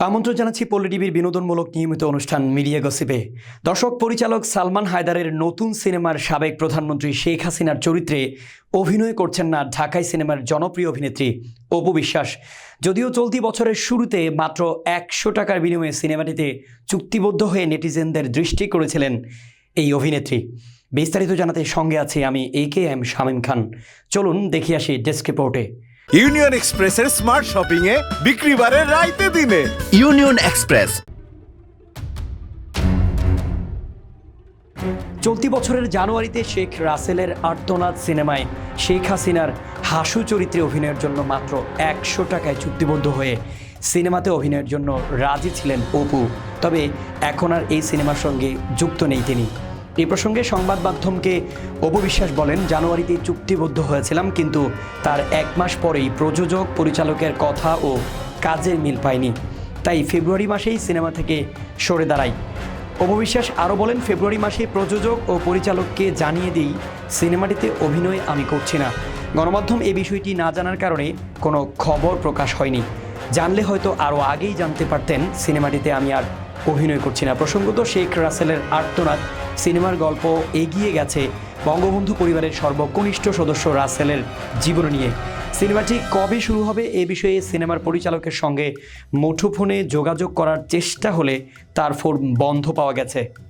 আমন্ত্রণ জানাচ্ছি পল্লী টিভির বিনোদনমূলক নিয়মিত অনুষ্ঠান মিডিয়া গসিপে। দর্শক পরিচালক সালমান হায়দারের নতুন সিনেমার সাবেক প্রধানমন্ত্রী শেখ হাসিনার চরিত্রে অভিনয় করছেন না ঢাকাই সিনেমার জনপ্রিয় অভিনেত্রী অপু বিশ্বাস। যদিও চলতি বছরের শুরুতে মাত্র একশো টাকার বিনিময়ে সিনেমাটিতে চুক্তিবদ্ধ হয়ে নেটিজেনদের দৃষ্টি করেছিলেন এই অভিনেত্রী। বিস্তারিত জানাতে সঙ্গে আছি আমি এ কে এম শামীম খান। চলুন দেখি আসি ডেস্ক রিপোর্টে। ইউনিয়ন এক্সপ্রেসের স্মার্ট শপিং এ বিক্রি বাড়ে রাইতে দিনে। Union express. চলতি বছরের জানুয়ারিতে শেখ রাসেলের আর্তনাদ সিনেমায় শেখ হাসিনার হাসু চরিত্রে অভিনয়ের জন্য মাত্র একশো টাকায় চুক্তিবদ্ধ হয়ে সিনেমাতে অভিনয়ের জন্য রাজি ছিলেন অপু। তবে এখন আর এই সিনেমার সঙ্গে যুক্ত নেই তিনি। এই প্রসঙ্গে সংবাদ মাধ্যমকে অপু বিশ্বাস বলেন, জানুয়ারিতে চুক্তিবদ্ধ হয়েছিলাম, কিন্তু তার এক মাস পরেই প্রযোজক, পরিচালকের কথা ও কাজের মিল পায়নি তাই ফেব্রুয়ারি মাসেই সিনেমা থেকে সরে দাঁড়াই। অপবিশ্বাস আরও বলেন, ফেব্রুয়ারি মাসে প্রযোজক ও পরিচালককে জানিয়ে দিই, সিনেমাটিতে অভিনয় আমি করছি না। গণমাধ্যম এ বিষয়টি না জানার কারণে কোনো খবর প্রকাশ হয়নি। জানলে হয়তো আরও আগেই জানতে পারতেন, সিনেমাটিতে আমি আর অভিনয় করছি না। প্রসঙ্গত শেখ রাসেলের আর্তনাদ, সিনেমার গল্প এগিয়ে গেছে বঙ্গবন্ধু পরিবারের সর্বকনিষ্ঠ সদস্য রাসেলের জীবন নিয়ে। সিনেমাটি কবে শুরু হবে এ বিষয়ে সিনেমার পরিচালকের সঙ্গে মুঠোফোনে যোগাযোগ করার চেষ্টা হলে তার ফোন বন্ধ পাওয়া গেছে।